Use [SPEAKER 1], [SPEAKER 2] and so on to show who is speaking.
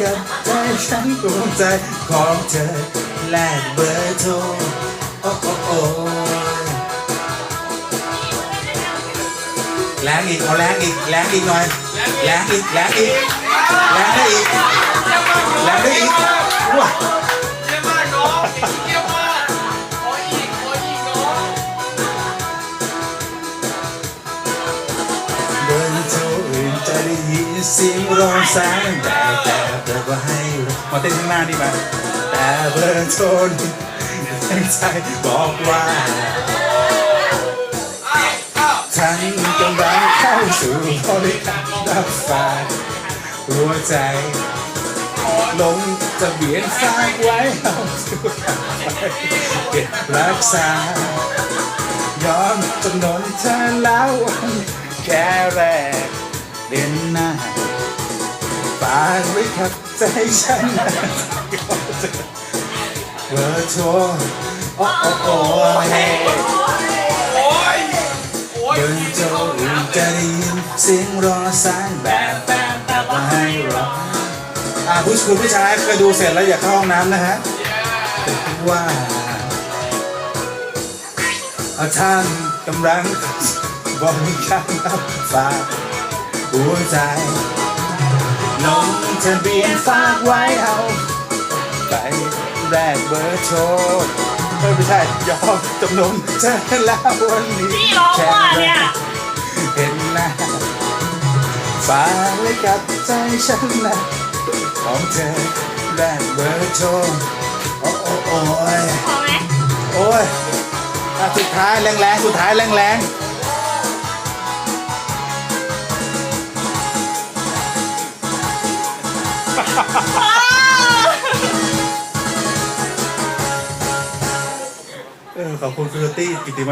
[SPEAKER 1] กับใจฉันดวงใจของเธอแลกเบอร์โทรโอ้โอ้โอ้แรงอีกเอาแรงอีกแรงอีกหน่อยแรงอีกแรงอีกแรงได้อีกแรงได้อีกว้า
[SPEAKER 2] เยี่ยมมากน้องเยี่ยมมากขออีกขออีกน้อง
[SPEAKER 1] เบอร์โทรอื่นจะได้ยินเสียงร้องสายแต่ แต่แต่ก็ให้มาเต้นข้างหน้าดีมาแต่เบอร์โทรนี่ตั้งใจบอกว่า
[SPEAKER 2] อ้าวอ้าว
[SPEAKER 1] ฉันกำลังเข้าสู่บริการรับฝากหัวใจลงจะเบียนฝากไว้เอาตัวเก็บรักษายอมจำนนเธอแล้วแค่แรกเดินหน้าฝาก ไว้ขับใจฉันเบอร์โทรโอ้โอ้โอ้
[SPEAKER 2] โอ้ยโอ้ย
[SPEAKER 1] เดินโจอื่นจะได้ยินเสียงรอสายแบบแบบแบบว่าให้รออ่าผู้คุณผู้ชายเคยดูเสร็จแล้วอย่าเข้าห้องน้ำนะฮะว่าอาท่านกำลังบริการรับฝากหัวใจ ลงทะเบียนฝากไว้เอาไปแรกเบอร์โทรเอ้ยไม่ใช่ยอมจำนนเธอแล้ววันนี้
[SPEAKER 3] พี่ร้องว่าเนี่ย
[SPEAKER 1] เห็นหน้าฝากไว้กับใจฉันนะของเธอแรกเบอร์โทรโอ้โอ้โอ้ย
[SPEAKER 3] พอไหม
[SPEAKER 1] โอ้ยอะสุดท้ายแรงแรงๆสุดท้ายแรงแรงๆ เออขอบคุณคุณตี้กิติมา